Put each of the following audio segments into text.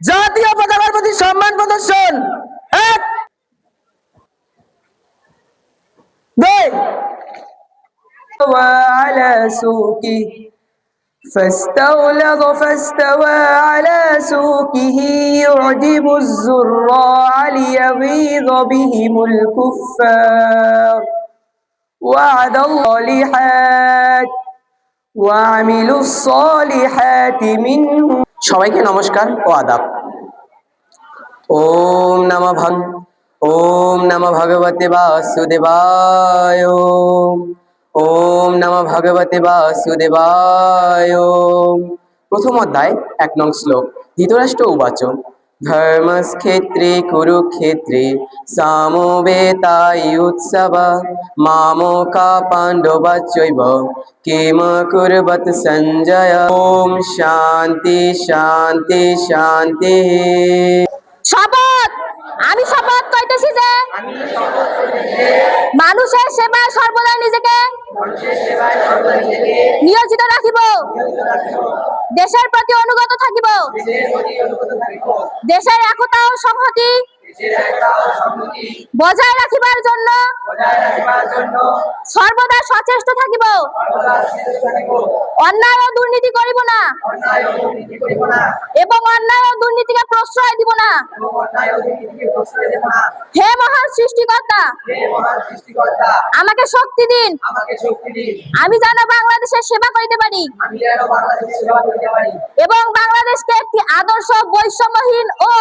জাতীয় পতাকার প্রতি সম্মান প্রদর্শন এক দুই وعلى سوقه فاستغلظ فاستوى على سوقه يعجب الزراع ليغيظ بهم الكفار وعد الصالحات وعملوا الصالحات منهم সবাইকে নমস্কার ও আদাব। ওম নম ভগ ওম নম ভগবতে বাসুদেবায়, ওম নম ভগবতে বাসুদেবায়। প্রথম অধ্যায়, এক নং শ্লোক, ধৃতরাষ্ট্র উবাচ। ধর্মক্ষেত্রে কুরুক্ষেত্রে সামবেতাই উৎসব মামকা পাণ্ডবাচৈব কিম কুর্বত সঞ্জয় ওম শান্তি শান্তি শান্তি শপথ আমি শপথ কইতেছি যে মানুষের সেবায় সর্বদা নিজেকে নিয়োজিত রাখিব। দেশের প্রতি অনুগত থাকিব। দেশের একতা ও সংহতি বজায় রাখিবার জন্য সর্বদা সচেষ্ট থাকিব। অন্যায় ও দুর্নীতি করিব না। এবং অন্যায় ও দুর্নীতিকে প্রশ্রয় দিব না। হে মহান সৃষ্টিকর্তা। আমাকে শক্তি দিন। আমি যেন বাংলাদেশের সেবা করিতে পারি। এবং বাংলাদেশকে একটি আদর্শ বৈষম্যহীন ও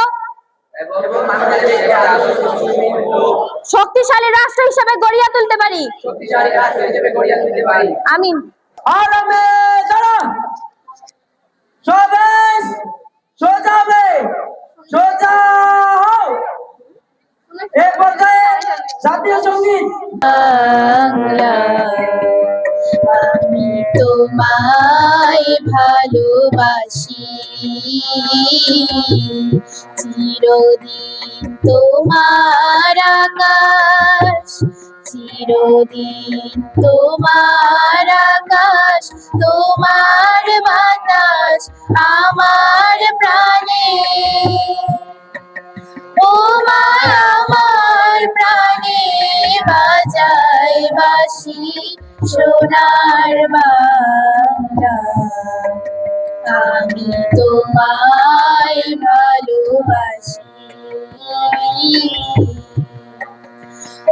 শক্তিশালী রাষ্ট্র হিসেবে গড়িয়া তুলতে পারি। আমি আরামে দাঁড়া সবেশ সোজা জাতীয় সংগীত বাংলা। আমি তোমায় ভালোবাসি। চিরদিন তোমার আকাশ চিরদিন তোমার বাজায় বাসি সোনার বাংলা। আমি তোমায় ভালোবাসি।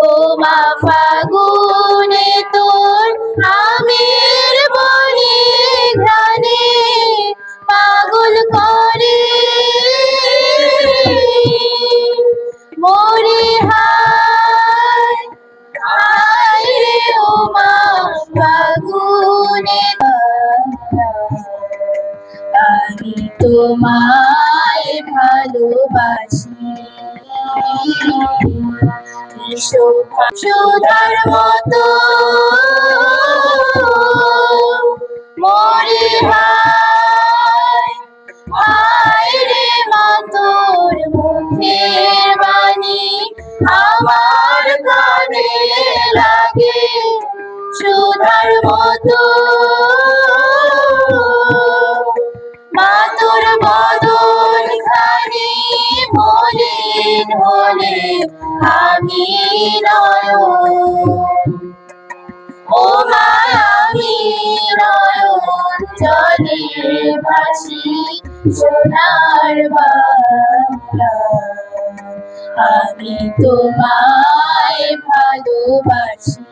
ও মা ফাগুনে তোর আমি তোমায় ভালোবাসি। সুধার মতো মরে হায় রে মা তোর মুখের বাণী আমার কানে লাগে। সুধার মতো আমি নয় ও মা আমি নয়ন জলে ভাসি সোনার বাংলা আমি তোমায় ভালোবাসি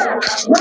Bravo!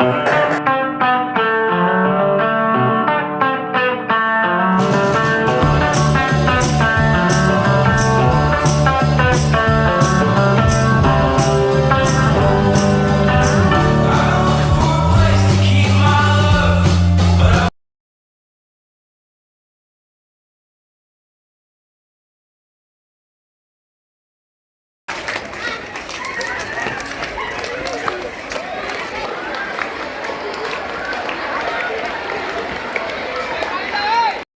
Bye.